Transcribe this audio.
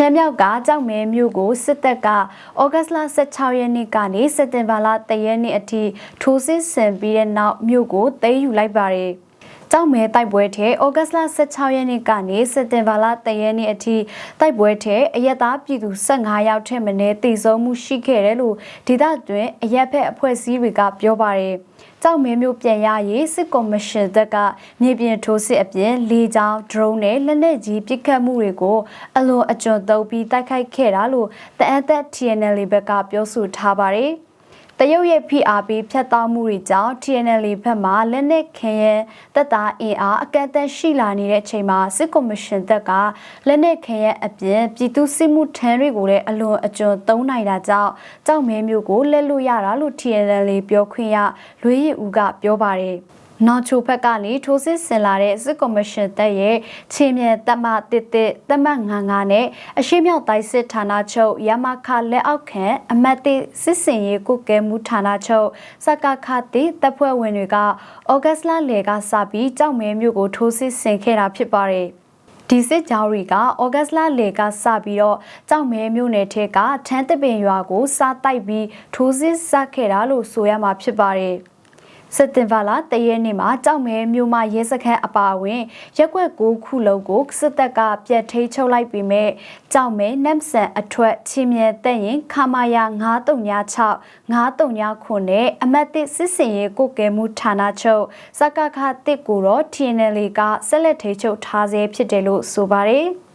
ရှမ်းမြောက်ကကြောက်မဲမြို့ကိုစစ်တပ်ကဩဂတ်စ်လ16ရက်နေ့ကနေစက်တင်ဘာလ3ရက်နေ့အထိထိုးစစ်ဆင်ပြီးတဲ့နောက်မြို့ကိုသိမ်းယူလိုက်ပါတယ်။ ကြောက်မဲတိုက်ပွဲထဲဩဂတ်စ်လ16ရက်နေ့ကနေစက်တင်ဘာလ3ရက်နေ့အထိတိုက်ပွဲထဲအရက်သားပြည်သူ15ယောက်ထက်မနည်းတည်ဆုံးမှုရှိခဲ့တယ်လို့ဒေသတွင်းအရက်ဖက်အဖွဲ့အစည်းတွေကပြောပါတယ်။ကြောက်မဲမျိုးပြန်ရရေးစစ်ကော်မရှင်တက်ကမြေပြင်ထိုးစစ်အပြင်လေကြောင်း drone နဲ့လက်နက်ကြီးပစ်ခတ်မှုတွေကိုအလွန်အကျွံသုံးပြီးတိုက်ခိုက်ခဲ့တာလို့တအန်သက် TNL ဘက်ကပြောဆိုထားပါတယ်။ တရုတ်ရဲ့ PRP ဖြတ်တောက်မှုတွေကြောင့် TNL ဘက်မှလက်နက်ခဲယမ်းတပ်သားအင်အားအကန့်အသတ်ရှိလာနေတဲ့အချိန်မှာစစ်ကော်မရှင်တပ်ကလက်နက်ခဲယမ်းအပြင်ပြည်သူစစ်မှုထမ်းတွေကိုလည်းအလွန်အကျွံသုံးနိုင်တာကြောင့်ကြောက်မဲမျိုးကိုလက်လွတ်ရတာလို့ TNL ပြောခွင့်ရလွေးရည်ဦးကပြောပါတယ် နော်ချိုဖက်ကနေထိုးစစ်ဆင်လာတဲ့စစ်ကော်မရှင်တပ်ရဲ့ချင်းမြတပ်မတစ်တစ်တပ်မ99နဲ့အရှိမြောက်တိုင်းစစ်ဌာနချုပ်ရမခလက်အောက်ခံအမတ်တိစစ်စင်ရေးကုကဲမှုဌာနချုပ်စကခတိတပ်ဖွဲ့ဝင်တွေကဩဂတ်လလယ်ကစပြီးကြောက်မဲမျိုးကိုထိုးစစ်ဆင်ခဲ့တာဖြစ်ပါတယ်ဒီစစ်ကြောင်းတွေကဩဂတ်လလေကစပြီးတော့ကြောက်မဲမြို့နယ်ထဲကထန်းတပင်ရွာကိုစားတိုက်ပြီးထိုးစစ်ဆခဲ့တာလို့ဆိုရမှာဖြစ်ပါတယ်။ စက်တင်ဘာလတရက်နေ့မှာကြောက်မဲမြို့မှာရဲစခန်းအပါအဝင်ရက်ွက်ကိုခုလုံးကိုစစ်တပ်ကပြတ်ထိချုပ်လိုက်ပြီးမဲ့ကြောက်မဲနမ်ဆန်အထွတ်ချင်းမြဲတဲ့ရင်ခမာယာ936 939ခုနဲ့အမတ်တစ်စစ်စင်ရေးကိုကဲမှုဌာနချုပ်စကခတစ်ကိုတော့ TNL ကဆက်လက်ထိချုပ်ထားဆဲဖြစ်တယ်လို့ဆိုပါတယ်